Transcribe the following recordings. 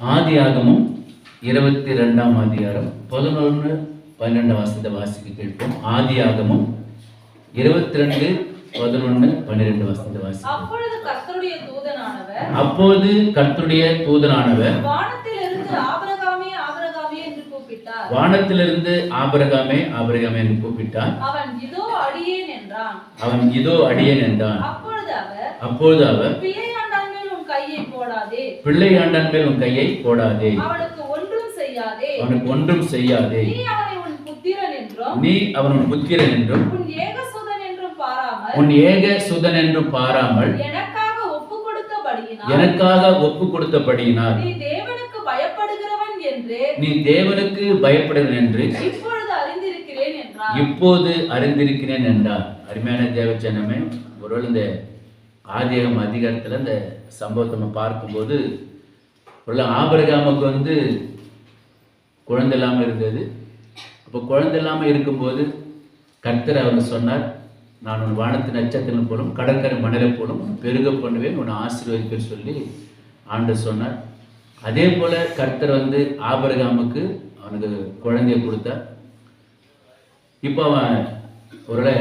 ஆதியாகமும் இருபத்தி ரெண்டாம் அதிகாரம். பதினொன்று பன்னெண்டாம் வாசத்தை வாசிக்க கேட்போம். ஆதியாகமும் இருபத்தி ரெண்டு பதினொன்று பன்னிரெண்டு வாசத்தை தூதனானவர் அப்போது கர்த்தருடைய தூதனானவர் வானத்திலிருந்து ஆபிரகாமே ஆபிரகாமே என்று கூப்பிட்டார். அவன் இதோ அடியேன் என்றான். அவன் இதோ அடியேன் என்றான். அப்பொழுது அவர் அப்பொழுது அவர் பிள்ளையாண்டான் மேல் உன் கையை பிள்ளை ஆண்டான் மேல் உன் கையை போடாதே. அவனுக்கு ஒன்றும் செய்யாதே. அவனுக்கு ஒன்றும் செய்யாதே. நீ அவனை உன் புத்திரன் என்றும் நீ அவன் புத்திரன் என்றும் உன் ஏகசுதன் என்றும் பாராமல் உன் ஏக சுதன் என்றும் பாராமல் எனக்காக ஒப்பு கொடுத்தபடியினால் எனக்காக ஒப்பு கொடுத்தபடியினால் நீ தேவனுக்கு பயப்படுகிறவன் என்று நீ தேவனுக்கு பயப்படுவன் என்று இப்பொழுது அறிந்திருக்கிறேன் என்றார். இப்போது அறிந்திருக்கிறேன் என்றார். அருமையான தேவச்சனமே ஒருவேளை இந்த ஆதியகம் அதிகாரத்தில் இந்த சம்பவத்தை நம்ம பார்க்கும்போது உள்ள ஆபரகாமுக்கு வந்து குழந்தை இல்லாமல் இருந்தது. அப்போ குழந்தை இல்லாமல் இருக்கும்போது கர்த்தர் அவர் சொன்னார் நான் உன் வானத்து நட்சத்திரம் போலும் கடற்கரை மணலை போலும் பெருக பண்ணுவேன் உன்னை ஆசீர்வதிப்பேன் சொல்லி ஆண்டு சொன்னார். அதே போல் கர்த்தர் வந்து ஆபரகாமுக்கு அவனுக்கு குழந்தைய கொடுத்தார். இப்போ அவன் ஒரு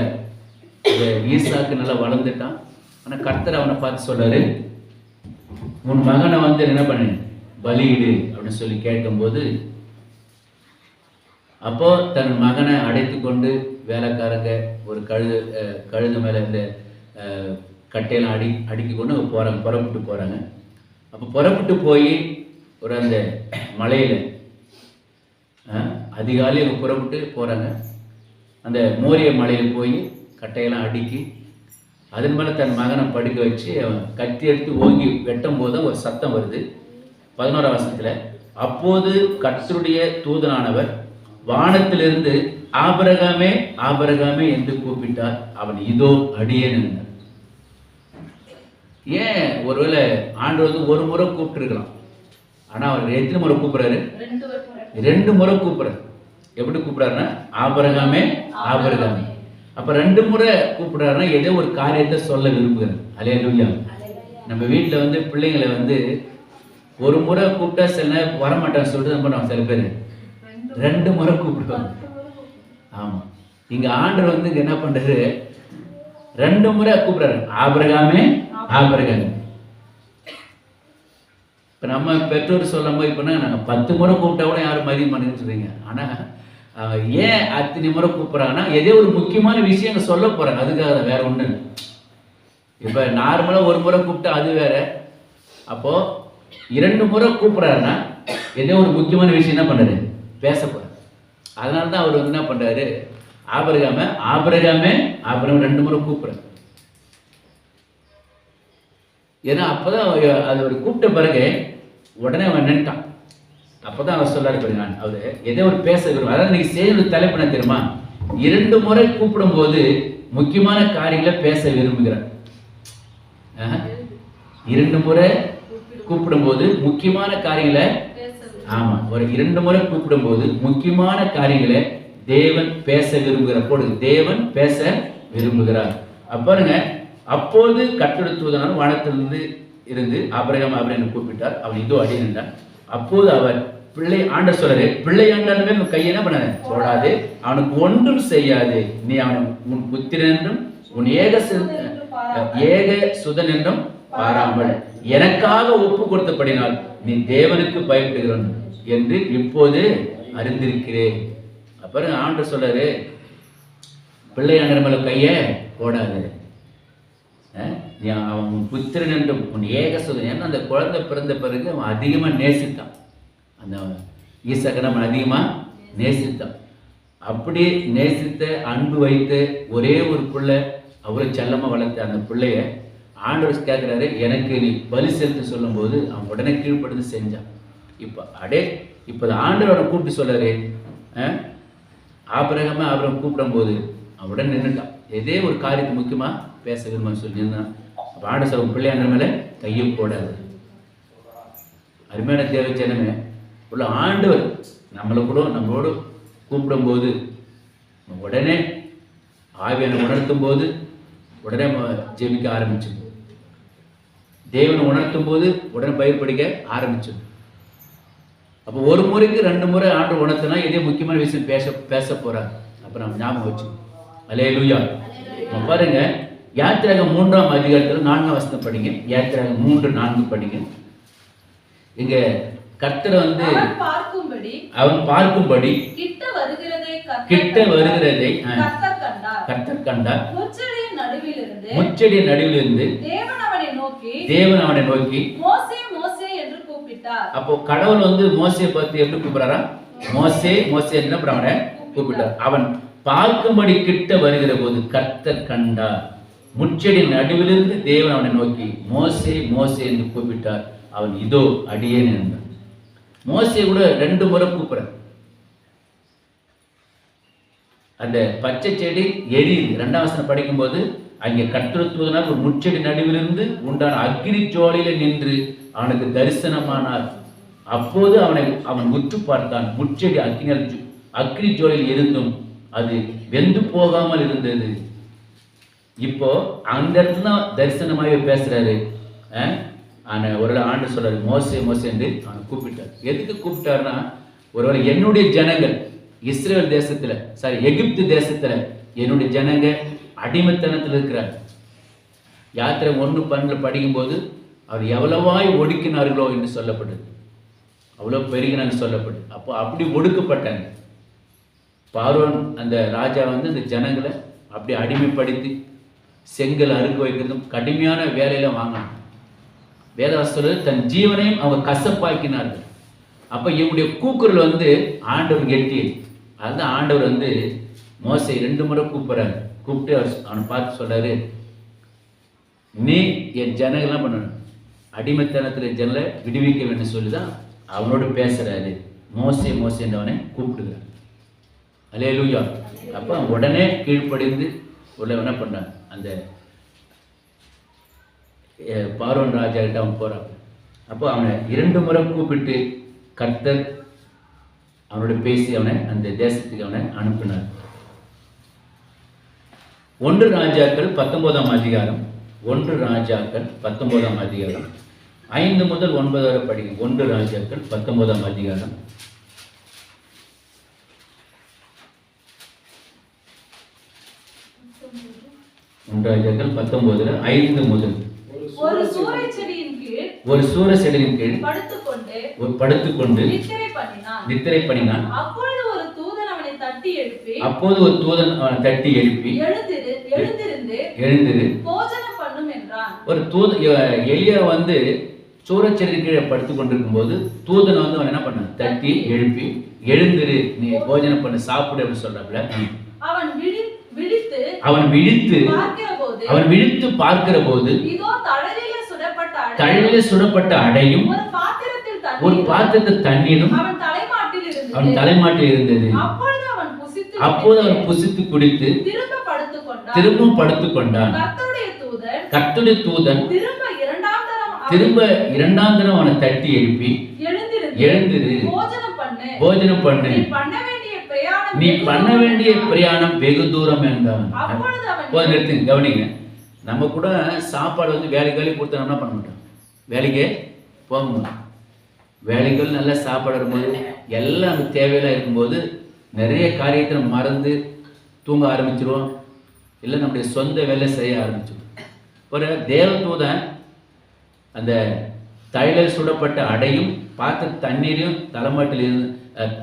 ஈசாக்கு நல்லா வளர்ந்துட்டான். ஆனால் கர்த்தர் அவனை பார்த்து சொல்றாரு உன் மகனை வந்து என்ன பண்ணு? பலியிடு அப்படின்னு சொல்லி கேட்கும்போது அப்போ தன் மகனை அடைத்து கொண்டு வேலைக்காரங்க ஒரு கழுது கழுது மேலே இந்த கட்டையெல்லாம் அடி அடிக்க கொண்டு அவங்க போகிறாங்க புறப்பட்டு போகிறாங்க அப்போ புறப்பட்டு போய் ஒரு அந்த மலையில் அதிகாலையில் அவங்க புறப்பட்டு போகிறாங்க அந்த மோரிய மலையில் போய் கட்டையெல்லாம் அடுக்கி அதன் மேலே தன் மகனை படுக்க வச்சு அவன் கத்தி எடுத்து ஓங்கி வெட்டும் போது ஒரு சத்தம் வருது. பதினோராம் வருஷத்தில் அப்போது கர்த்தருடைய தூதனானவர் வானத்திலிருந்து ஆபரகாமே ஆபரகாமே என்று கூப்பிட்டார். அவன் இதோ அடியேன் என்றார். ஏன்? ஒருவேளை ஆண்டு வந்து ஒரு முறை கூப்பிட்டுருக்கலாம். ஆனால் அவர் எத்தனை முறை கூப்பிடுறாரு? ரெண்டு முறை கூப்பிடுறாரு. எப்படி கூப்பிடுறாருன்னா ஆபரகாமே ஆபரகாமே. அப்போ ரெண்டு முறை கூப்பிடுறாருன்னா ஏதோ ஒரு காரியத்தை சொல்ல விரும்புகிறார். அலையலுயா நம்ம வீட்டில் வந்து பிள்ளைங்களை வந்து ஒரு முறை கூப்பிட்டா சில நேரம் வரமாட்டான்னு சொல்லிட்டு நம்ம நம்ம சில பேர். ரெண்டு முறை கூப்பிடுவாங்க. ஆமாம் இங்கே ஆண்டர் வந்து இங்கே என்ன பண்ணுறது ரெண்டு முறை கூப்பிடுறாரு. ஆபிரகாமே ஆபிரகாமே. இப்போ நம்ம பெற்றோர் சொல்லும் போது இப்போனா நாங்கள் பத்து முறை கூப்பிட்டா கூட யாரும் மதியம் மாட்டேன்னு சொல்றீங்க. ஆனால் ஏன் அத்தனை முறை கூப்பிட்றாங்கன்னா எதே ஒரு முக்கியமான விஷயங்க சொல்ல போகிறாங்க அதுக்காக தான் வேற ஒன்று இப்போ நார்மலாக ஒரு முறை கூப்பிட்டா அது வேற. அப்போது இரண்டு முறை கூப்பிட்றாருன்னா ஏதோ ஒரு முக்கியமான விஷயம் என்ன பண்ணுறாரு பேச போகிறார் அதனால தான் அவர் வந்து என்ன பண்ணுறாரு ஆபரகாம ஆபரகாமே ஆபரகம் ரெண்டு முறை கூப்பிட்றாரு. ஏன்னா அப்பதான் அவ- அது ஒரு கூப்பிட்ட பிறகு உடனே அவன் நின்ட்டான். அப்பதான் அவர் சொல்லாரு பாருங்க நான். அவரு எதோ ஒரு பேச விரும்ப அதாவது நீங்க செய்யறது தலைப்பு என்ன தெரியுமா? இரண்டு முறை கூப்பிடும்போது முக்கியமான காரியங்களை பேச விரும்புகிறார். இரண்டு முறை கூப்பிடும்போது முக்கியமான காரியங்களை ஆமா ஒரு இரண்டு முறை கூப்பிடும்போது முக்கியமான காரியங்களை தேவன் பேச விரும்புகிற போது தேவன் பேச விரும்புகிறார். அப்ப பாருங்க அப்போது கட்டெடுத்துவதனால் வானத்திலிருந்து இருந்து ஆபரகம் அப்படின்னு கூப்பிட்டார். அவன் இதோ அடி நின்றான். அப்போது அவர் பிள்ளை ஆண்ட சொல்றாரு பிள்ளை ஆண்டாலுமே கையை என்ன பண்ண? போடாது அவனுக்கு ஒன்றும் செய்யாது. நீ அவனை உன் புத்திரன் என்றும் உன் ஏக ஏக சுதன் என்றும் பாராமல். எனக்காக ஒப்பு கொடுத்தபடினால் நீ தேவனுக்கு பயப்படுகிறவன் என்று இப்போது அறிந்திருக்கிறேன். அப்புறம் ஆண்டு சொல்றாரு பிள்ளையாண்டர் மேல கைய போடாது. அவன் புத்திரன் என்று உன் ஏக சுதன் ஏன்னா அந்த குழந்தை பிறந்த பிறகு அவன் அதிகமாக நேசித்தான். அந்த ஈசகன் அவன் அதிகமாக நேசித்தான். அப்படி நேசித்த அன்பு வைத்து ஒரே ஒரு பிள்ளை அவரை செல்லமாக வளர்த்த அந்த பிள்ளைய ஆண்டவர் கேட்குறாரு எனக்கு நீ பலி செலுத்த சொல்லும்போது அவன் உடனே கீழ்ப்படுத்து செஞ்சான். இப்போ அடே இப்போ ஆண்டவரை கூப்பிட்டு சொல்றாரு ஆபிரகமாக அவரை கூப்பிடும்போது அவன் உடனே நின்றுட்டான் எதே ஒரு காரியத்தை முக்கியமா பேச விரும்ப சொல்லி அப்போ ஆண்டு சொல்ல பிள்ளையாண்ட மேல கையை போடாது. அருமையான தேவச்சனமே உள்ள ஆண்டவர் நம்மளை கூட நம்மளோடு கூப்பிடும்போது உடனே ஆவியனை உணர்த்தும் போது உடனே ம- ஜெபிக்க ஆரம்பிச்சோம் தேவனை உணர்த்தும் போது உடனே பயிர் படிக்க ஆரம்பிச்சோம் அப்போ ஒரு முறைக்கு ரெண்டு முறை ஆண்டு உணர்த்தினா இதே முக்கியமான விஷயம் பேச பேச போறார். அப்ப நம்ம ஞாபகம் வச்சு அலே லூயா பாருங்க யாத்திராக மூன்றாம் அதிகாரத்தில் நான்காம் வசனம் படிங்க. யாத்திராக மூன்று நான்கு படிங்க. இங்க கர்த்தர் வந்து அவன் பார்க்கும்படி அவன் பார்க்கும்படி கிட்ட வருகிறதை கர்த்தர் கிட்ட வருகிறதை கர்த்தர் கண்டார். முச்செடியின் நடுவிலிருந்து நடுவில் இருந்து தேவன் அவனை நோக்கி தேவன் அவனை நோக்கி மோசே மோசே என்று கூப்பிட்டார். அப்போ கடவுள் வந்து மோசையை பார்த்து எப்படி கூப்பிடுறாரா? மோசே மோசே என்ன கூப்பிட்டார். அவன் பார்க்கும்படி கிட்ட வருகிற போது கர்த்தர் கண்டார். முச்செடி நடுவிலிருந்து தேவன் அவனை நோக்கி மோசே மோசே என்று கூப்பிட்டார். அவன் இதோ அடியேன் என்றான். மோசே கூட ரெண்டு முறை கூப்பிடுறான் அந்த பச்சை செடி எரியுது. ரெண்டாம் வசனம் படிக்கும்போது அங்கே கற்றுத்துவதனால் ஒரு முச்செடி நடுவிலிருந்து உண்டான அக்னி ஜோலையில நின்று அவனுக்கு தரிசனமானார். அப்போது அவனை அவன் உற்று பார்த்தான் முச்செடி அக்னி அக்னி ஜோலையில் இருந்தும் அது வெந்து போகாமல் இருந்தது. இப்போ அந்த இடத்துல தான் தரிசனமாகவே பேசுறாரு. ஆனால் ஒரு ஆண்டு சொல்றாரு மோசே மோசேன்னு அவன் கூப்பிட்டார். எதுக்கு கூப்பிட்டாருன்னா ஒருவேளை என்னுடைய ஜனங்கள் இஸ்ரேல் தேசத்துல சாரி எகிப்து தேசத்துல என்னுடைய ஜனங்க அடிமைத்தனத்தில் இருக்கிறார் யாத்திரை ஒன்று பன்னில் படிக்கும்போது அவர் எவ்வளவாய் ஒடுக்கினார்களோ என்று சொல்லப்படுது அவ்வளோ பெருகினான்னு சொல்லப்படுது அப்போ அப்படி ஒடுக்கப்பட்டாங்க. பார்வன் அந்த ராஜா வந்து அந்த ஜனங்களை அப்படி அடிமைப்படுத்தி செங்கல் அறுக்க வைக்கிறதும் கடுமையான வேலையில வாங்கினான். வேதவாசல் தன் ஜீவனையும் அவங்க கசப்பாக்கினார்கள். அப்ப இவங்களுடைய கூக்குரல் வந்து ஆண்டவர் கெட்டி அதுதான் ஆண்டவர் வந்து மோசை ரெண்டு முறை கூப்பிட்றாரு. கூப்பிட்டு அவர் அவனை பார்த்து சொல்றாரு நீ என் ஜனங்கள்லாம் பண்ணணும். அடிமைத்தனத்தில் ஜனலை விடுவிக்க வேண்டும் சொல்லி தான் அவனோடு பேசுறாரு. மோசை மோசைன்றவனை கூப்பிடுகிறார். அலேலூயா அப்போ உடனே கீழ்ப்படிந்து உள்ள என்ன பண்ணான் அந்த பார்வன் ராஜா கிட்ட அவன் போறான். அப்போ அவனை இரண்டு முறை கூப்பிட்டு கர்த்தர் அவனோட பேசி அவனை அந்த தேசத்துக்கு அவனை அனுப்பினார். ஒன்று ராஜாக்கள் பத்தொன்பதாம் அதிகாரம் ஒன்று ராஜாக்கள் பத்தொன்பதாம் அதிகாரம் ஐந்து முதல் ஒன்பது வரை படிக்கும் ஒன்று ராஜாக்கள் பத்தொன்பதாம் அதிகாரம் ஒன்று ராஜாக்கள் பத்தொன்பதுல ஐந்து முதல். ஒரு சூர செடியின் கீழ் படுத்துக்கொண்டு நித்திரை பண்ணினான். நித்திரை பண்ணினான். அப்பொழுது ஒரு தூதன் அவனை தட்டி எழுப்பி அப்போது ஒரு தூதன் அவனை தட்டி எழுப்பி எழுந்திரு எழுந்திருந்து எழுந்திரு. போஜனம் பண்ணும் என்றான். ஒரு தூத எலியா வந்து சூரச்செடி கீழே படுத்து கொண்டிருக்கும் போது தூதன் வந்து அவன் என்ன பண்ணான்? தட்டி எழுப்பி எழுந்திரு நீ போஜனம் பண்ணு சாப்பிடு அப்படின்னு சொல்றாப்புல அவன் அவன் விழித்து அவன் விழித்து பார்க்கிற போது தழலிலே சுடப்பட்ட அடையும். ஒரு பாத்திரத்தில் தண்ணீரும் அவன் தலைமாட்டில் இருந்தது. அப்போது அவன் புசித்து குடித்து திரும்ப படுத்துக் கொண்டான் திரும்பவும் படுத்துக் கொண்டான் கர்த்தருடைய தூதன் திரும்ப இரண்டாம் தரம் அவனை தட்டி எழுப்பி எழுந்திரு. போஜனம் பண்ணு. நீ பண்ண வேண்டிய பிரயாணம் வெகு தூரம் என்றான். பிரயாணம் வெகு தூரம் என்றான் அப்பொழுது அவன் போது நிறுத்துங்க கவனிங்க. நம்ம கூட சாப்பாடு வந்து வேலைக்கு வேலைக்கு கொடுத்தா என்ன பண்ண மாட்டோம்? வேலைக்கே போக மாட்டோம். வேலைகள் நல்ல சாப்பாடு இருக்கும்போது எல்லாம் தேவையெல்லாம் இருக்கும்போது நிறைய காரியத்தை மறந்து தூங்க ஆரம்பிச்சிருவோம். இல்லை நம்முடைய சொந்த வேலை செய்ய ஆரம்பிச்சிருவோம். ஒரு தேவதூதன் அந்த தைல சுடப்பட்ட அடையும் பார்த்த தண்ணீரையும் தலைமாட்டில் இருந்து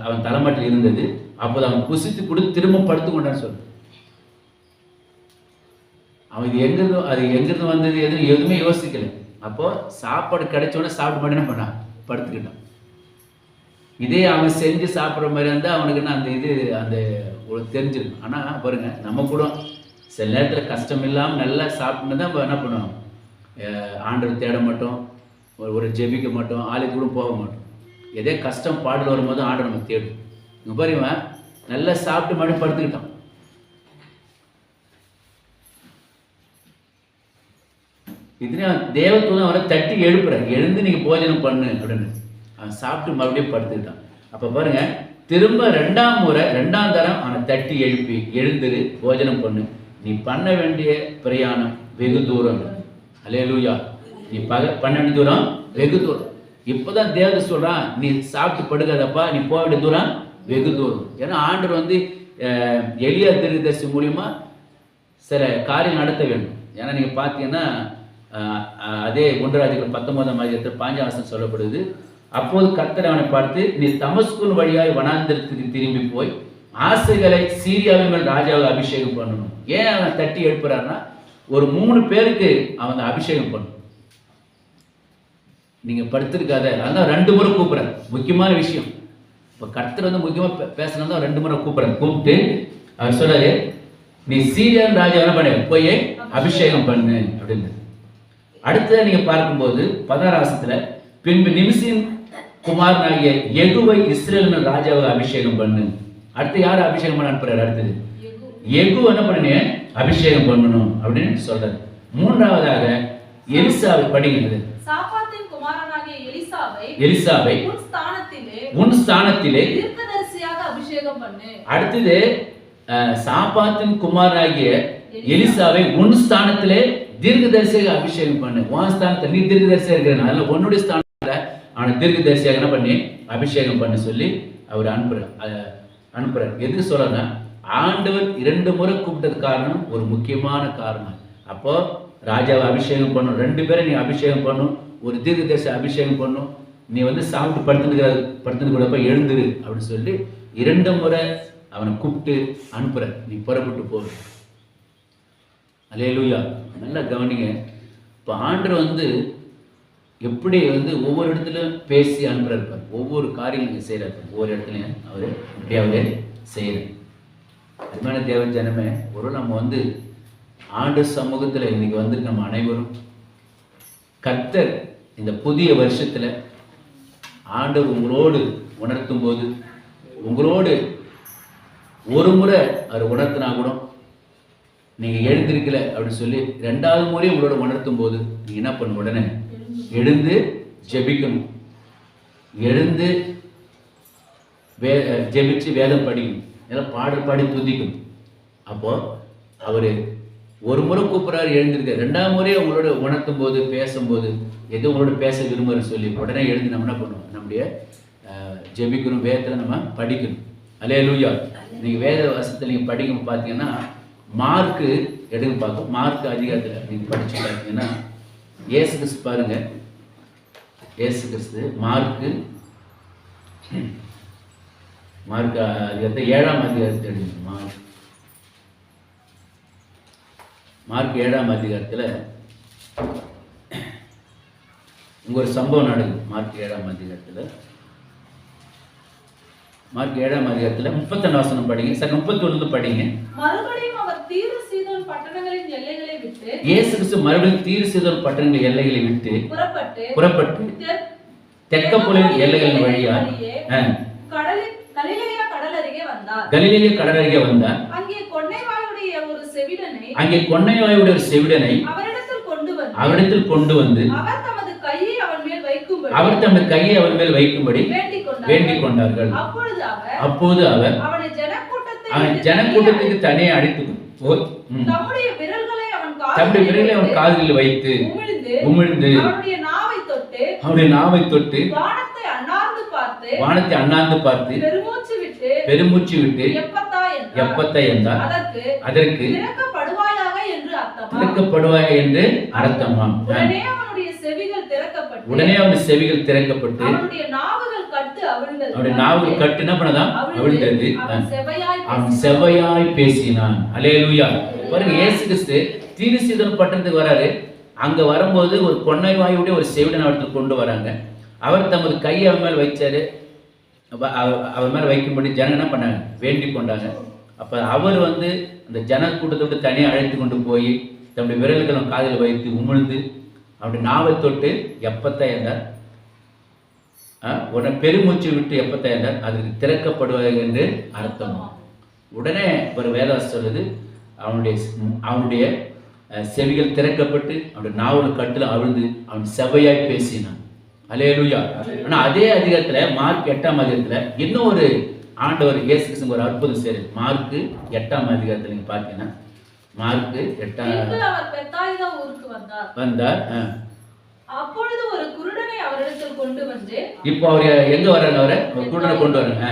அவன் தலைமாட்டில் இருந்தது. அப்போது அவன் புசித்து கொடுத்து திரும்ப படுத்து கொண்டான்னு சொல்லு அவன் இது எங்கிருந்து அது எங்கிருந்து வந்தது எதுவும் எதுவுமே யோசிக்கல. அப்போ சாப்பாடு கிடைச்சோடனே உடனே சாப்பிட மாட்டேன்னு பண்ணான்? படுத்துக்கிட்டான். இதே அவன் செஞ்சு சாப்பிட்ற மாதிரி இருந்தால் அவனுக்கு என்ன அந்த இது அந்த தெரிஞ்சிருக்கும். ஆனால் பாருங்க நம்ம கூட சில நேரத்தில் கஷ்டம் இல்லாமல் நல்லா சாப்பிட்டு தான் நம்ம என்ன பண்ணுவோம் அஹ் ஆண்டவர் தேட மாட்டோம். ஒரு ஒரு ஜெபிக்க மாட்டோம் ஆளுக்கு கூட போக மாட்டோம். எதே கஷ்டம் பாடல் வரும்போது ஆண்டவர் நம்ம தேடும். இங்கே பாருங்க நல்லா சாப்பிட்டு மறுபடியும் படுத்துக்கிட்டான். இதுலேயும் அவன் அவரை தட்டி எழுப்புறேன் எழுந்து நீங்கள் போஜனம் பண்ணு அப்படின்னு. அவன் சாப்பிட்டு மறுபடியும் படுத்துக்கிட்டான். அப்போ பாருங்க திரும்ப ரெண்டாம் முறை ரெண்டாம் தரம் அவனை தட்டி எழுப்பி எழுந்துரு போஜனம் பண்ணு. நீ பண்ண வேண்டிய பிரயாணம் வெகு தூரம். அல்லேலூயா நீ பக பண்ண வேண்டிய தூரம் வெகு தூரம். இப்போதான் தேவதை சொல்றான் நீ சாப்பிட்டு படுக்காதப்பா நீ போக வேண்டிய தூரம் வெகு தூரம். ஏன்னா ஆண்டர் வந்து அஹ், திருதர்சி தீர்க்கதரிசி மூலியமா சில காரியம் நடத்த வேண்டும். ஏன்னா நீங்க பார்த்தீங்கன்னா அதே குண்டராஜர்கள் பத்தொன்பதாம் அதிகாரத்தில் பாஞ்சாவசம் சொல்லப்படுது. அப்போது கர்த்தர் அவனை பார்த்து நீ தமஸ்குன் வழியாய் வனாந்திரத்துக்கு திரும்பி போய் ஆசைகளை சீரியாவின் மேல் ராஜாவை அபிஷேகம் பண்ணணும். ஏன் அவன் தட்டி எழுப்புறான்னா ஒரு மூணு பேருக்கு அவன் அபிஷேகம் பண்ணணும் நீங்கள் படுத்திருக்காத. அதான் ரெண்டு முறை கூப்பிடுறேன். முக்கியமான விஷயம். இப்போ கர்த்தர் வந்து முக்கியமா பே- பேசணும் தான் ரெண்டு முறை கூப்பிடுறேன். கூப்பிட்டு அவர் சொல்றாரு நீ சீரியன் ராஜா என்ன பண்ணு? போய் அபிஷேகம் பண்ணு. அப்படின்னு. அடுத்ததை நீங்க பார்க்கும்போது பதினாறாசத்துல பின்பு நிமிஷின் குமார் ஆகிய எகுவை இஸ்ரேல் ராஜாவை அபிஷேகம் பண்ணு. அடுத்து யார் அபிஷேகம் பண்ண அனுப்புறாரு? அடுத்தது எகு என்ன பண்ணு அபிஷேகம் பண்ணணும். அப்படின்னு சொல்றாரு. மூன்றாவதாக எலிசாவை படிக்கிறது எலிசாவை உன் ஸ்தானத்திலே தீர்க்கதரிசியாக அபிஷேகம் பண்ணு. அடுத்தது சாப்பாத்தின் குமாராகிய எலிசாவை உன் ஸ்தானத்திலே தீர்க்கதரிசியாக அபிஷேகம் பண்ணு. உன் ஸ்தானத்தில் நீ தீர்க்கதரிசியா இருக்கிற அதனால உன்னுடைய ஸ்தானத்துல அவனை தீர்க்கதரிசியாக என்ன பண்ணி? அபிஷேகம் பண்ண சொல்லி அவர் அனுப்புறார். அஹ், அனுப்புறார். எதுக்கு சொல்றேன்னா ஆண்டவர் இரண்டு முறை கூப்பிட்டது காரணம் ஒரு முக்கியமான காரணம். அப்போ ராஜாவை அபிஷேகம் பண்ணும் ரெண்டு பேரை நீ அபிஷேகம் பண்ணும் ஒரு தீர்க்கதரிசி அபிஷேகம் பண்ணும் நீ வந்து சாப்பிட்டு படுத்துட்டு படுத்துட்டு கூடப்ப எழுந்துரு அப்படின்னு சொல்லி இரண்டு முறை அவனை கூப்பிட்டு அனுப்புற. நீ புறப்பட்டு போ. அலேலூயா நல்லா கவனிங்க. இப்போ ஆண்டர் வந்து எப்படி வந்து ஒவ்வொரு இடத்துலையும் பேசி அனுப்புறாரு பாரு. ஒவ்வொரு நீங்கள் செய்கிறார் ஒவ்வொரு இடத்துலையும் அவர் அப்படியே அவரே செய்கிறார் அருமையான தேவ ஜனமே ஒரு நம்ம வந்து ஆண்டு சமூகத்தில் இன்னைக்கு வந்து நம்ம அனைவரும் கர்த்தர் இந்த புதிய வருஷத்தில் ஆண்டவர் உங்களோடு உணர்த்தும் போது உங்களோடு ஒரு முறை அவர் உணர்த்தினா கூட நீங்க எழுந்திருக்கல அப்படின்னு சொல்லி ரெண்டாவது முறை உங்களோட உணர்த்தும் போது நீங்கள் என்ன பண்ண உடனே? எழுந்து ஜெபிக்கணும். எழுந்து வே ஜெபிச்சு வேதம் படிக்கணும். எல்லாம் பாடல் பாடி துதிக்கணும். அப்போ அவரு ஒரு முறை கூப்பிட்றாரு எழுந்திருக்க. ரெண்டாம் முறையை உங்களோட உணர்த்தும் போது பேசும்போது எது உங்களோட பேச விரும்புகிற சொல்லி உடனே எழுந்து நம்ம என்ன பண்ணுவோம்? நம்முடைய ஜெபிக்கணும் வேதத்தில் நம்ம படிக்கணும். அலே லூயா நீங்கள் வேத வசத்தில் நீங்கள் படிக்கும் பார்த்தீங்கன்னா மார்க்கு எடுங்க பார்க்கும் மார்க் அதிகாரத்தில் நீங்கள் படிச்சு பார்த்தீங்கன்னா ஏசு கிறிஸ்து பாருங்க. ஏசு கிறிஸ்து மார்க்கு மார்க் அதிகாரத்தை ஏழாம் அதிகாரத்தை எடுங்க மார்க் மார்க் ஏழாம் அதிகாரத்தில் உங்க ஒரு சம்பவம் நடக்குது மார்க் ஏழாம் அதிகாரத்தில். மார்க் ஏழாம் அதிகாரத்தில் முப்பத்தொன்னு வசனம் படிங்க. சார் முப்பத்தொன்னு படிங்க. மறுபடியும் அவர் தீரு சீதோன் பட்டணங்களின் எல்லைகளை விட்டு இயேசு கிறிஸ்து மறுபடியும் தீர் சிதல் பட்டணங்கள் எல்லைகளை விட்டு புறப்பட்டு புறப்பட்டு தெற்- தெற்கப்புலின் எல்லைகளின் வழியா கடலில் கலிலேயா கடல் அருகே வந்தார். கலிலேய கடலருகே வந்தார். அங்கே அங்கே கொன்னைவாயுடைய ஒரு செவிடனை அவரிடத்தில் கொண்டு வந்து அவரிடத்தில் கொண்டு வந்து அவர் தமது கையை அவன் மேல் வைக்கும்படி வேண்டிக் கொண்டார் வேண்டிக் கொண்டார்கள் அப்பொழுது அவர் அப்போது அவர் அவனை ஜனக்கூட்டத்துக்கு தனியே ம், தம்முடைய விரல்களை அவன் காதில் வைத்து உமிழ்ந்து அவனுடைய நாவை தொட்டு வானத்தை அண்ணாந்து பார்த்து பெருமூச்சு விட்டு பெருமூச்சு விட்டு எப்பத்தா என்றார் அதற்கு திறக்கப்படுவாய் என்று அர்த்தமாம் உடனே அவனுடைய செவிகள் திறக்கப்பட்டு அவனுடைய நாவுகள் கட்டு என்ன பண்ணதான் அவிழ்ந்தது. அவன் செவையாய் அவன் பேசினான். செவ்வையாய் பேசினான். அலேலூயா பாருங்க இயேசு கிறிஸ்து தீர்சிதன் பட்டணத்துக்கு வராரு. அங்க வரும்போது ஒரு கொன்னை வாயுடைய ஒரு செவிடன் அவருக்கு கொண்டு வராங்க. அவர் தமது கையை அவன் மேல் வச்சாரு. அவர் மேல வைக்கும்படி ஜனம் என்ன பண்ணாங்க? வேண்டிக் கொண்டாங்க அப்ப அவர் வந்து அந்த ஜனக்கூட்டத்தோடு தனியாக அழைத்து கொண்டு போய் தம்முடைய விரல்களும் காதில் வைத்து உமிழ்ந்து அவருடைய நாவை தொட்டு எப்பத்தை என்றார்? உடனே பெருமூச்சு விட்டு எப்பத்தை என்றார்? அதுக்கு திறக்கப்படுவது என்று அர்த்தம். உடனே ஒரு வேதாஸ் சொல்லுது அவனுடைய அவனுடைய செவிகள் திறக்கப்பட்டு அவனுடைய நாவல் கட்டில் அவிழ்ந்து அவன் செவ்வையாய் பேசினான். அலேலுயா. ஆனால் அதே அதிகாரத்தில் மார்க் எட்டாம் அதிகாரத்தில் இன்னும் ஒரு ஆண்டவர் இயேசு கிறிஸ்து ஒரு அற்புதம் செய்யுது மார்க்கு எட்டாம் அதிகாரத்துல நீங்க பார்த்தீங்கன்னா மார்க்கு எட்டாம் வந்தார். அப்பொழுது ஒரு குருடனை அவரிடத்தில் கொண்டு வந்து இப்போ அவர் எங்க வர்றாரு அவரை? குருடனை கொண்டு வராங்க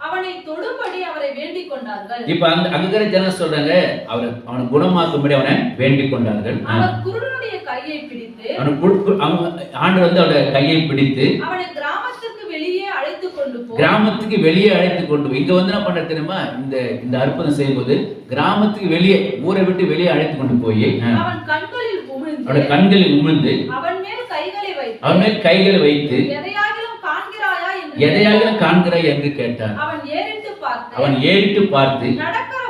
அவனை தொடும்படி அவரை வேண்டிக் கொண்டார்கள். இப்ப அந்த அங்க ஜனம் சொல்றாங்க அவர் அவனை குணமாக்கும்படி அவனை வேண்டிக் கொண்டார்கள். அவர் குருடனுடைய கையை பிடித்து அவனை ஆண்டு வந்து அவருடைய கையை பிடித்து அவனை கிராமத்திற்கு வெளியே அழைத்து கொண்டு போ கிராமத்துக்கு வெளியே அழைத்து கொண்டு போய் இங்க வந்து என்ன பண்ற தெரியுமா? இந்த இந்த அற்புதம் செய்யும்போது கிராமத்துக்கு வெளியே ஊரை விட்டு வெளியே அழைத்து கொண்டு போய் ஆ, அவன் கண்களில் உமிழ்ந்து அவன் மேல் கைகளை வைத்து அவன் மேல் கைகளை வைத்து எதையாகிலும் காண்கிறாயா என்று எதையாக காண்கிறாய் என்று கேட்டான். அவன் ஏறிட்டு பார்த்து அவன் ஏறிட்டு பார்த்து நடக்கிற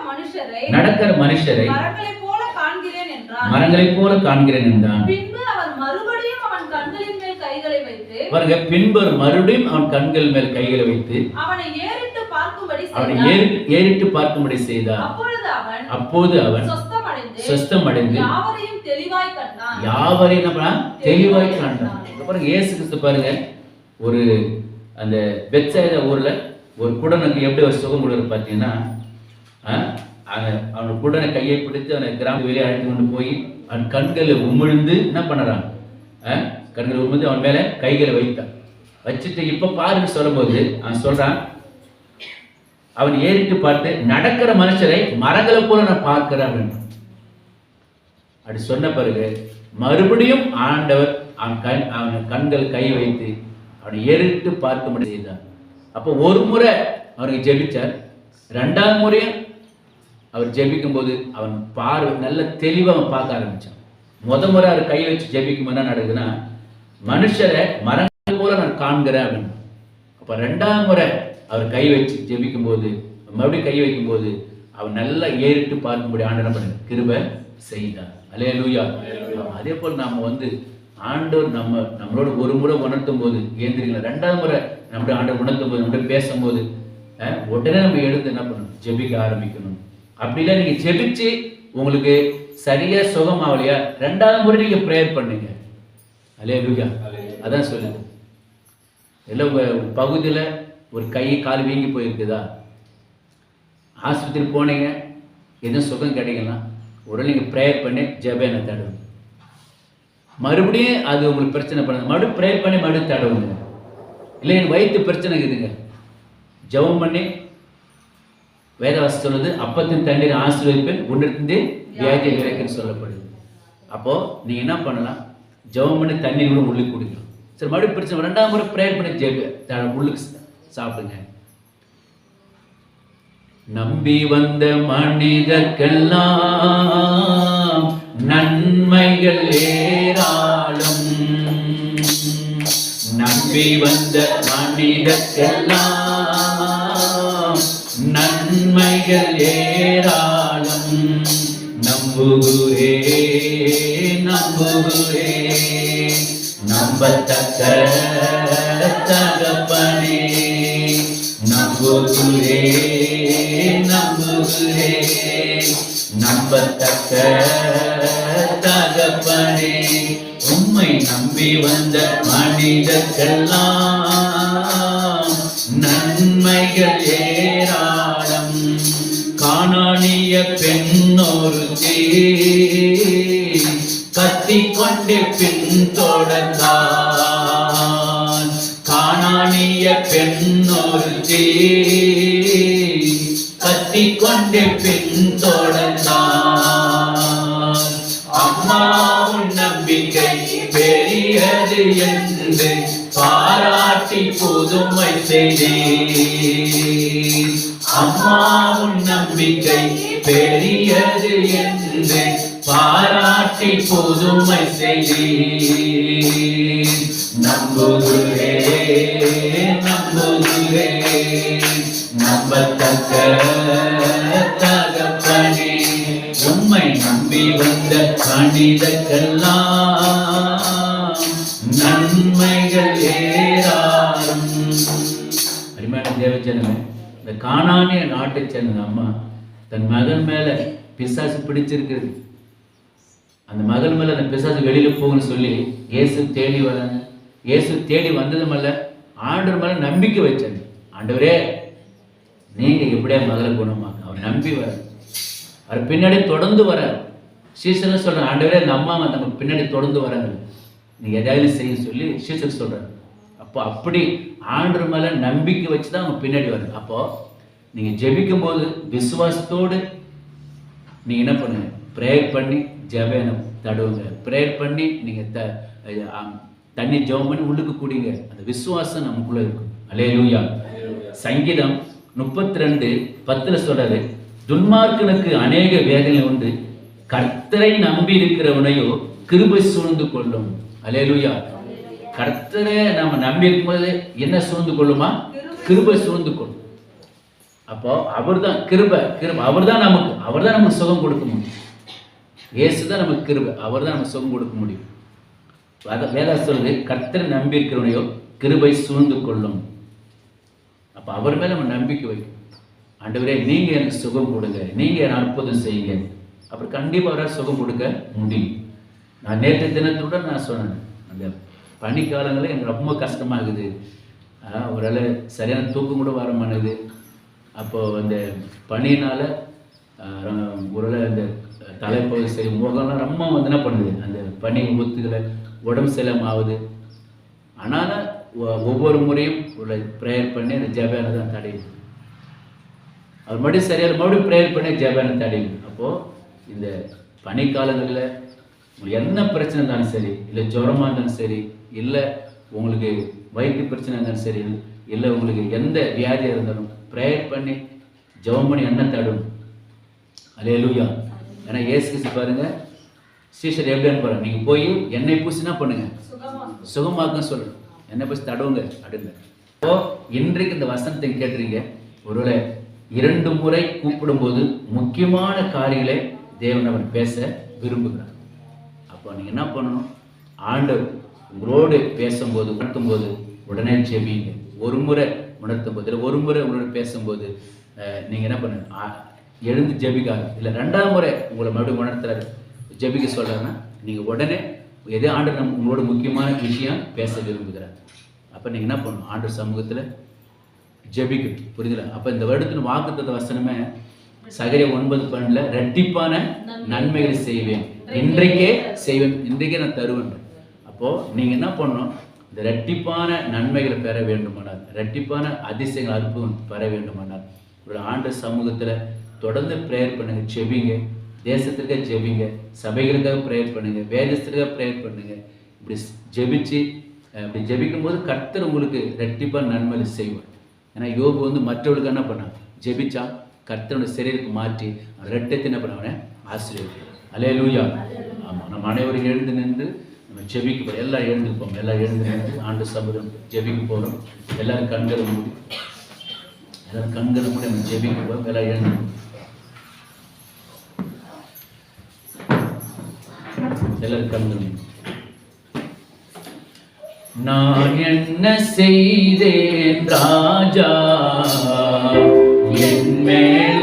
மனுஷரை மரங்களைப் போல காண்கிறேன் என்றான் மரங்களைப் போல காண்கிறேன் என்றான் பின்பு அவன் மறுபடியும் அவன் கண்களின் மேல் கைகளை வைத்து பாருங்க பின்பர் மறுபடியும் அவன் கண்கள் மேல் கைகளை வைத்து அவனை ஏறிட்டு பார்க்கும்படி அவனை ஏறிட்டு பார்க்கும்படி அவன் அப்போது அவன் சொஸ்தம் அடைந்து யாவரையும் தெளிவாய் கண்டான். யாவரையும் என்ன தெளிவாய் காண்டான். பாருங்க இயேசு கிறிஸ்து பாருங்க ஒரு அந்த பெத்சாயிதா ஊர்ல ஒரு குடனுக்கு எப்படி ஒரு சுகம் கொடுக்குறது பார்த்தீங்கன்னா ஆ, அவன் அவன் குடனை கையை பிடித்து அவனை கிராம வெளியே அழைத்து கொண்டு போய் அவன் கண்களை உமிழ்ந்து என்ன பண்ணுறான்? கண்களை உமிழ்ந்து அவன் மேல கைகளை வைத்தான். வச்சுட்டு இப்ப பாருன்னு சொல்லும்போது அவன் சொல்றான் அவன் ஏறிட்டு பார்த்து நடக்கிற மனுஷரை மரங்களை போல நான் பார்க்கிறேன் அப்படின்னு. அப்படி சொன்ன பிறகு மறுபடியும் ஆண்டவர் அவன் கண் அவன் கண்கள் கை வைத்து அவனை ஏறிட்டு பார்க்க செய்தார் அப்போ ஒரு முறை அவனுக்கு ஜெபிச்சார். ரெண்டாவது முறையும் அவர் ஜெபிக்கும் போது அவன் பார்வை நல்ல தெளிவாக அவன் பார்க்க ஆரம்பிச்சான். முத முறை அவர் கை வச்சு ஜெபிக்கும் போது என்ன நடக்குதுன்னா மனுஷரை மரங்கள் போல நான் காண்கிறேன் அப்படின்னு. அப்போ ரெண்டாவது முறை அவர் கை வச்சு ஜெபிக்கும் போது மறுபடியும் கை வைக்கும் போது அவன் நல்லா ஏறிட்டு பார்க்கும்படி ஆண்டவர் என்ன பண்ணார் கிருபை செய்தார். அலே லூயா அதே போல் நாம வந்து ஆண்டவர் நம்ம நம்மளோட ஒரு முறை உணர்த்தும் போது ஏந்திரிங்களா ரெண்டாவது முறை நம்முடைய ஆண்டவர் உணர்த்தும் போது நம்முடைய பேசும்போது உடனே நம்ம எழுந்து என்ன பண்ணணும்? ஜெபிக்க ஆரம்பிக்கணும். அப்படிலாம் நீங்க ஜெபிச்சு உங்களுக்கு சரியா சுகம் ஆகலையா? ரெண்டாவது முறை நீங்க ப்ரேயர் பண்ணுங்க. அலே லூயா? அதான் சொல்லுது இல்லை உங்கள் பகுதியில் ஒரு கை கால் வீங்கி போயிருக்குதா? ஆஸ்பத்திரி போனீங்க எதுவும் சுகம் கிடைக்கலாம் உடனே நீங்கள் ப்ரேயர் பண்ணி ஜெபேனை தடவுங்க மறுபடியும் அது உங்களுக்கு பிரச்சனை பண்ணுங்க மறுபடியும் ப்ரேயர் பண்ணி மறுபடியும் தடவுங்க இல்லை எனக்கு வயிற்று பிரச்சனை இருக்குதுங்க. ஜெபம் பண்ணி வேதவாசி சொல்லுது அப்பத்தின் தண்ணீர் ஆசீர்வதிப்பேன் உன்னிருந்து வியாதியை விரைக்குன்னு சொல்லப்படுது. அப்போது நீங்கள் என்ன பண்ணலாம்? ஜெபம் பண்ணி தண்ணீர் கூட உள்ளுக்கு குடிக்கலாம் சரி மறுபடியும் பிரச்சனை ரெண்டாம் முறை ப்ரேயர் பண்ணி ஜெப த- உள்ளுக்கு சாப்பிடுங்க. நம்பி வந்த மனிதர்க்கெல்லாம் நன்மைகள் ஏராளம். நம்பி வந்த மனிதர்க்கெல்லாம் நன்மைகள் ஏராளம். நம்புகிறே நம்புகிறே. நம்பத்தக்க தகப்பனே நம்புகிறே நம்புகிறே. நம்பத்தக்க தகப்பனே உம்மை நம்பி வந்த மனிதர்க்கெல்லாம் நன்மைகள் ஏராளம். காணானிய பெண்ணொரு கத்திக்கொண்டு பின் தொடர்ந்தான். காணானிய பெண்ணொரு கத்திக்கொண்டு பின் தொடர்ந்தான் அம்மா உன் நம்பிக்கை பெரியது என்று பாராட்டி புதுமை செய்தேன் அம்மா உன் நம்பிக்கை பெரியது என்று பாராட்டி புதுமை செய்தி நம்புகிறே நம்புகிறே. நம்பத்தக்க தகப்பனே உம்மை நம்பி வந்த கணிதக்கெல்லாம் நன்மைகள் ஏராளம். அருமையான இந்த காணானிய நாட்டை சேர்ந்த அம்மா தன் மகன் மேல பிசாசு பிடிச்சிருக்கிறது. அந்த மகள் மேல அந்த பிசாசு வெளியில போகுன்னு சொல்லி இயேசு தேடி வராங்க இயேசு தேடி வந்ததுமல்ல ஆண்டவர் மேல நம்பிக்கை வச்சாங்க ஆண்டவரே நீங்க எப்படியா மகளை குணமாக்க? அவர் நம்பி வர அவர் பின்னாடி தொடர்ந்து வர சீசன் சொல்றேன் ஆண்டவரே அந்த அம்மா நமக்கு பின்னாடி தொடர்ந்து வராங்க. நீங்கள் எதாவது செய்ய சொல்லி சீசன் சொல்றாரு. அப்போ அப்படி ஆண்டவர் மேல நம்பிக்கை வச்சு தான் அவங்க பின்னாடி வருது அப்போ நீங்க ஜெபிக்கும் போது விசுவாசத்தோடு நீங்கள் என்ன பண்ணுங்க? ப்ரேயர் பண்ணி ஜெபனம் தடுவுங்க ப்ரேயர் பண்ணி நீங்க த தண்ணி ஜெபம் பண்ணி உள்ளுக்கு குடிங்க. அந்த விசுவாசம் நமக்குள்ள இருக்கும். அல்லேலூயா சங்கீதம் முப்பத்தி ரெண்டு பத்துல சொல்றாரு துன்மார்க்கனுக்கு அநேக வேதனை உண்டு. கர்த்தரை நம்பி இருக்கிறவனையோ கிருபை சூழ்ந்து கொள்ளும். அல்லேலூயா கர்த்தரை நம்ம நம்பி இருக்கும்போது என்ன சூழ்ந்து கொள்ளுமா? கிருபை சூழ்ந்து கொள்ளும். அப்போ அவர்தான் கிருபை கிருபை அவர்தான் நமக்கு. அவர்தான் நமக்கு சுகம் கொடுக்க முடியும். இயேசு தான் நமக்கு கிருபை. அவர்தான் நம்ம சுகம் கொடுக்க முடியும். வேத- வேதா சொல்லுது கர்த்தரை நம்பி இருக்கிறவனையோ கிருபை சூழ்ந்து கொள்ளும். அப்போ அவர் மேலே நம்ம நம்பிக்கை வைக்கும் ஆண்டவரே நீங்க எனக்கு சுகம் கொடுங்க. நீங்க எனக்கு அற்புதம் செய்யுங்க. அப்புறம் கண்டிப்பாக அவரால் சுகம் கொடுக்க முடியும். நான் நேற்று தினத்தோட நான் சொன்னேன் அந்த பனிக்காலங்களில் எனக்கு ரொம்ப கஷ்டமாகுது. ஆஹ் சரியான தூக்கம் கூட வர மாட்டேங்குது. அப்போது அந்த பனியினால ஆஹ் ஒருவேளை அந்த தலைப்பகுதி சரி முகம்லாம் ரொம்ப வந்து என்ன பண்ணுது? அந்த பனி ஊத்துகளை உடம்பு சரியில்லாம ஆகுது. ஆனாலும் ஒவ்வொரு முறையும் உள்ள ப்ரேயர் பண்ணி அந்த ஜபானை தான் தடையுது அவர் மறுபடியும் சரியாக மறுபடியும் ப்ரேயர் பண்ணி ஜபானை தடையுது அப்போது இந்த பனிக்காலங்களில் உங்களுக்கு என்ன பிரச்சனை இருந்தாலும் சரி இல்லை ஜுரமாக இருந்தாலும் சரி இல்லை உங்களுக்கு வயிற்று பிரச்சனை இருந்தாலும் சரி இல்லை உங்களுக்கு எந்த வியாதியாக இருந்தாலும் ப்ரேயர் பண்ணி ஜெபம் பண்ணி என்ன தடும் அலையலூயா ஏன்னா ஏசு கிறிஸ்து பாருங்க சீஷர் எப்படின்னு பாருங்க நீங்க போய் எண்ணெய் பூசினா பண்ணுங்க. சுகமா சுகமாக்குன்னு சொல்லு. எண்ணெய் பூசி தடவுங்க அடுங்க இப்போ இன்றைக்கு இந்த வசனத்தை கேட்டுறீங்க ஒருவேளை இரண்டு முறை கூப்பிடும்போது முக்கியமான காரியங்களை தேவன் அவர் பேச விரும்புகிறார். அப்போ நீங்க என்ன பண்ணணும்? ஆண்டவர் உங்களோடு பேசும்போது உணர்த்தும்போது உடனே ஜெபிங்க ஒரு முறை உணர்த்தும் போது இல்லை ஒரு முறை உங்களோட பேசும்போது அஹ், நீங்க என்ன பண்ணுங்க எழுந்து ஜெபிக்காது இல்லை ரெண்டாம் முறை உங்களை மறுபடியும் உணர்த்துறாரு. ஜெபிக்க சொல்றாருன்னா நீங்க உடனே எதே ஆண்டு நம்ம உங்களோட முக்கியமான விஷயம் பேச விரும்புகிறார். அப்போ நீங்க என்ன பண்ணணும்? ஆண்டு சமூகத்துல ஜெபிக்கணும் புரியுதுல? அப்போ இந்த வருடத்தின் வாக்குத்தத்த வசனமே சகரிய ஒன்பது பன்னெண்டுல ரெட்டிப்பான நன்மைகளை செய்வேன். இன்றைக்கே செய்வேன். இன்றைக்கே நான் தருவேன். அப்போ நீங்க என்ன பண்ணணும்? இந்த ரெட்டிப்பான நன்மைகளை பெற வேண்டுமானால் ரெட்டிப்பான அதிசயங்கள் அற்புதம் பெற வேண்டுமானால் ஒரு ஆண்டு சமூகத்துல தொடர்ந்து ப்ரேயர் பண்ணுங்க ஜெபிங்க. தேசத்திற்காக ஜெபிங்க. சபைகளுக்காக ப்ரேயர் பண்ணுங்க. வேதத்திற்காக ப்ரேயர் பண்ணுங்க. இப்படி ஜெபிச்சு அப்படி ஜெபிக்கும் போது கர்த்தர் உங்களுக்கு ரெட்டிப்பாக நன்மை செய்வார். ஏன்னா யோகு வந்து மற்றவர்களுக்கு என்ன பண்ணான்? ஜெபிச்சா கர்த்தனுடைய சரீரத்தை மாற்றி ரெட்டத்தை என்ன பண்ணவனே ஆசிரியர் அலே லூயா ஆமாம் நம்ம அனைவரும் எழுந்து நின்று நம்ம ஜெபிக்க போகிறோம் எல்லாம் எழுந்துப்போம் எல்லாம் எழுந்து நின்று ஆண்டு சபதம் ஜெபிக்க போகிறோம் எல்லாரும் கண்களை மூடி எல்லாரும் கண்களை மூடி நம்ம ஜெபிக்க போகிறோம் எல்லாம் எழுந்து எல்லாரும் கண்கள் நான் என்ன செய்தேன் ராஜா? என் மேல்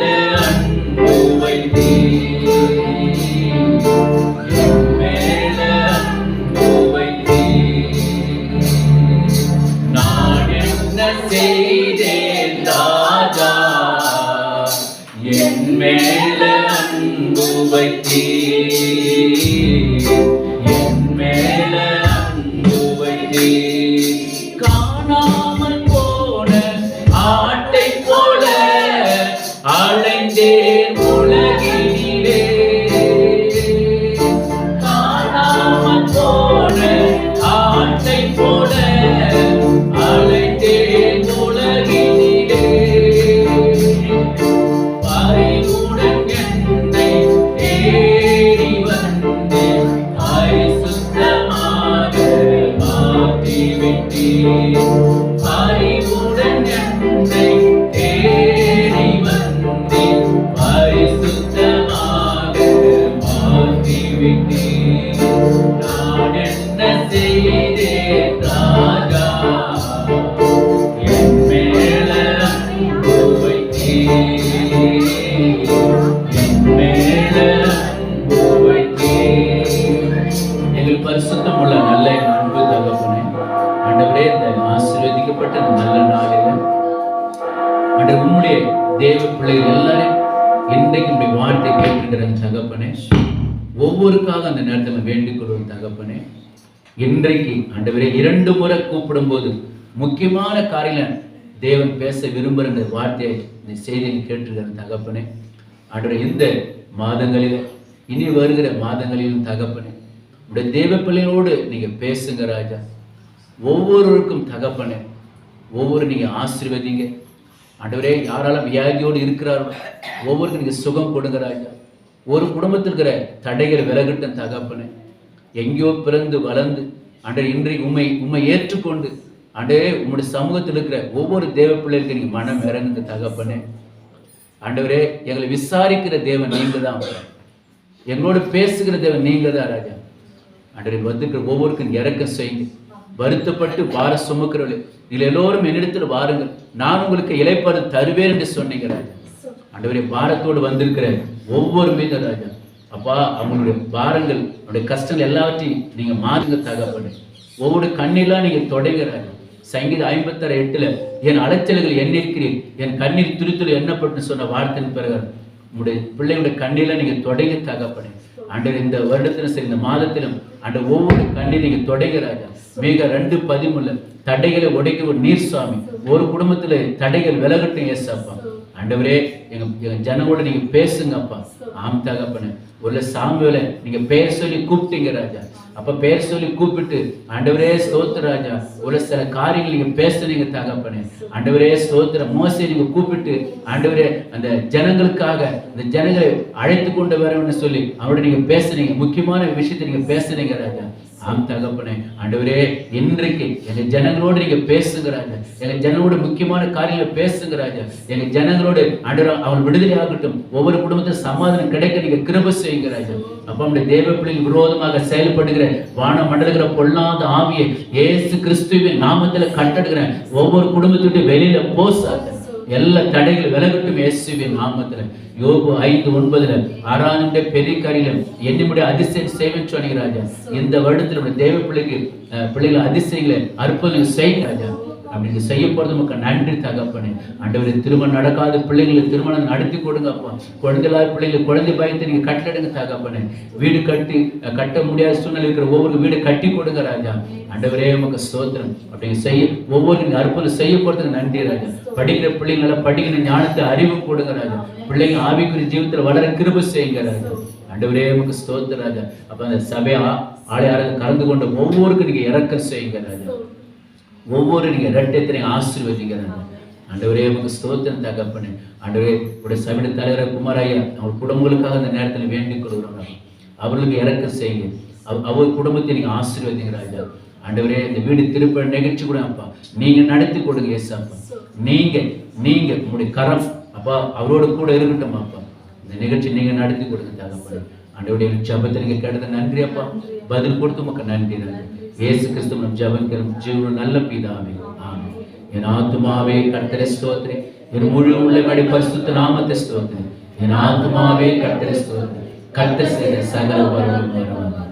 ஒவ்வொருக்காக அந்த நேரத்தில் வேண்டிக் கொள்வோம் தகப்பனே இன்றைக்கு ஆண்டவரே இரண்டு முறை கூப்பிடும்போது முக்கியமான காரியம் தேவன் பேச விரும்புகிற இந்த வார்த்தையை இந்த செய்தியை கேட்டிருக்கிற தகப்பனே ஆண்டவரே இந்த மாதங்களில் இனி வருகிற மாதங்களிலும் தகப்பனே உடைய தேவ பிள்ளைகளோடு நீங்கள் பேசுங்க ராஜா. ஒவ்வொருவருக்கும் தகப்பனே ஒவ்வொரு நீங்கள் ஆசீர்வதிங்க. ஆண்டவரே யாராலும் வியாதியோடு இருக்கிறாரோ ஒவ்வொருக்கும் நீங்கள் சுகம் கொடுங்க ராஜா. ஒரு குடும்பத்தில் இருக்கிற தடைகள் விலகட்டும் தகப்பனு எங்கேயோ பிறந்து வளர்ந்து ஆண்டவர் இன்றைக்கு உண்மை உண்மை ஏற்றுக்கொண்டு அண்டே உம்முடைய சமூகத்தில் இருக்கிற ஒவ்வொரு தேவ பிள்ளைகளுக்கு நீங்கள் மனம் இறங்குங்க தகப்பனே. ஆண்டவரே எங்களை விசாரிக்கிற தேவன் நீங்க தான் எங்களோடு பேசுகிற தேவன் நீங்க தான் ராஜா. ஆண்டவரே வந்துக்கிற ஒவ்வொருக்கும் இறக்க செய்யுங்க. வருத்தப்பட்டு வார சுமக்கிறவர்கள் நீங்கள் எல்லோரும் என்னிடத்தில் வாருங்கள். நான் உங்களுக்கு இலைப்பாறு தருவேன் என்று சொன்னீங்க ராஜா. ஆண்டவரே பாரத்தோடு வந்திருக்கிற ஒவ்வொரு மீது ராஜா அப்பா அவங்களுடைய பாரங்கள் அவனுடைய கஷ்டங்கள் எல்லாவற்றையும் நீங்க மாறுங்க தகப்பனே. ஒவ்வொரு கண்ணிலாம் நீங்க தொடங்க சங்கீதம் ஐம்பத்தாறு எட்டுல என் அலைச்சல்கள் எண்ணிருக்கிறேன் என் கண்ணீர் துருத்துல எண்ணப்பட்டு சொன்ன வார்த்தையின் பிறகு உங்களுடைய பிள்ளைகளுடைய கண்ணிலாம் நீங்க தொடங்க தகப்பனே. ஆண்டவர் இந்த வருடத்திலும் சரி இந்த மாதத்திலும் அந்த ஒவ்வொரு கண்ணீர் நீங்க தொடங்க ராஜா மிக ரெண்டு பதிமுள்ள தடைகளை உடைக்க ஒரு நீர் சுவாமி ஒரு குடும்பத்துல தடைகள் விலகட்டும் ஏசப்பா ஆண்டவரே எங்க எங்க ஜனங்களோட நீங்க பேசுங்கப்பா. ஆம் தகப்பனே. ஒரு சாமுவேல நீங்க பேச சொல்லி கூப்பிட்டீங்க ராஜா. அப்ப பேர் சொல்லி கூப்பிட்டு ஆண்டவரே ஸ்தோத்திர ராஜா. ஒரு சில காரியங்கள் நீங்க பேசுனீங்க தகப்பனே. ஆண்டவரே ஸ்தோத்திர மோசை நீங்க கூப்பிட்டு ஆண்டவரே அந்த ஜனங்களுக்காக அந்த ஜனங்களை அழைத்து கொண்டு வரணும்னு சொல்லி அவரோட நீங்க பேசுனீங்க. முக்கியமான விஷயத்தை நீங்க பேசுறீங்க ராஜா. ஆம் தகப்பனே. ஆண்டவரே இன்றைக்கு எங்க ஜனங்களோடு நீங்க பேசுங்கிறாங்க எங்க ஜனங்களோட முக்கியமான காரியங்களை பேசுங்கிறாங்க எங்க ஜனங்களோடு ஆண்டவர் அவன் விடுதலை ஆகட்டும். ஒவ்வொரு குடும்பத்திலும் சமாதானம் கிடைக்க நீங்க கிருப செய்யுங்கிறாங்க அப்போ நம்முடைய தேவ விரோதமாக செயல்படுகிற வான மண்டலுகிற பொல்லாத ஆவியை இயேசு கிறிஸ்துவின் நாமத்துல கட்டடுகிறேன். ஒவ்வொரு குடும்பத்துட்டு வெளியில போசாத எல்லா தடைகள் விலகட்டும் இயேசுவின் நாமத்துல. யோபு ஐந்து ஒன்பதுல ஆறாண்டு பெரிய காரியம் என்னுடைய அதிசயம் செய்வேன் சொன்னீங்க ராஜா. இந்த வருடத்தில் நம்முடைய தேவ பிள்ளைக்கு பிள்ளைகள் அதிசயங்களை அற்புதம் செய்யுங்க ராஜா. அப்படி செய்ய போறது நமக்கு நன்றி தகப்பனே. ஆண்டவரே திருமணம் நடக்காத பிள்ளைங்களுக்கு திருமணம் நடத்தி கொடுங்க அப்பா. குழந்தை பிள்ளைங்களுக்கு குழந்தை பயத்தை நீங்க கட்டடுங்க தகப்பனே. வீடு கட்டி கட்ட முடியாத சூழ்நிலை இருக்கிற ஒவ்வொரு வீடு கட்டி கொடுங்க ராஜா. ஆண்டவரே உமக்கு ஸ்தோத்திரம். அப்படி செய்ய ஒவ்வொரு அற்புதம் செய்ய போறதுக்கு நன்றி ராஜா. படிக்கிற பிள்ளைங்களை படிக்கிற ஞானத்தை அறிவு கொடுங்க ராஜா. பிள்ளைங்க ஆவிக்குரிய ஜீவத்தில் வளர கிருப செய்யுங்க ராஜா. ஆண்டவரே உமக்கு ஸ்தோத்திர ராஜா. அப்ப அந்த சபையா ஆளையாளர் கலந்து கொண்ட ஒவ்வொருக்கும் நீங்க இறக்கம் செய்யுங்க ராஜா. ஒவ்வொரு நீங்க இரட்டத்தை நீங்க ஆசீர்வதிக்கிறாங்க ஆண்டவரே உமக்கு ஸ்தோத்திரம் தகப்பனு. ஆண்டவரே உடைய சபைയുടെ தலைவர் குமாரையா அவர் குடும்பங்களுக்காக அந்த நேரத்தில் வேண்டிக் கொள்கிறாங்க அவர்களுக்கு இறக்கம் செய்யுங்க. அவ- அவர் குடும்பத்தை நீங்க ஆசீர்வதிங்க ராஜா. ஆண்டவரே இந்த வீடு திருப்ப நிகழ்ச்சி கூட அப்பா. நீங்க நடத்தி கொடுங்க ஏசாப்பா நீங்க நீங்க உங்களுடைய கரம் அப்பா அவரோட கூட இருக்கட்டும் அப்பா. இந்த நிகழ்ச்சி நீங்க நடத்தி கொடுங்க தகப்பனு. ஆண்டவருடைய ஜபத்தை நீங்க கேட்டது நன்றி அப்பா. பதில் கொடுத்து மக்கள் நன்றி நன்றி இயேசு கிறிஸ்து நம் ஜபக்கிறோம் ஜீவன நல்ல பிதாவே ஆமே என் ஆத்மாவே கர்த்தரை ஸ்தோத்திரே. என் முழு உள்ளபடி பரிசுத்த நாமத்தை ஸ்தோத்திரே. என் ஆத்மாவே கர்த்தரை ஸ்தோத்திரே. கர்த்தர் செய்த சகல வரவும் வரவும்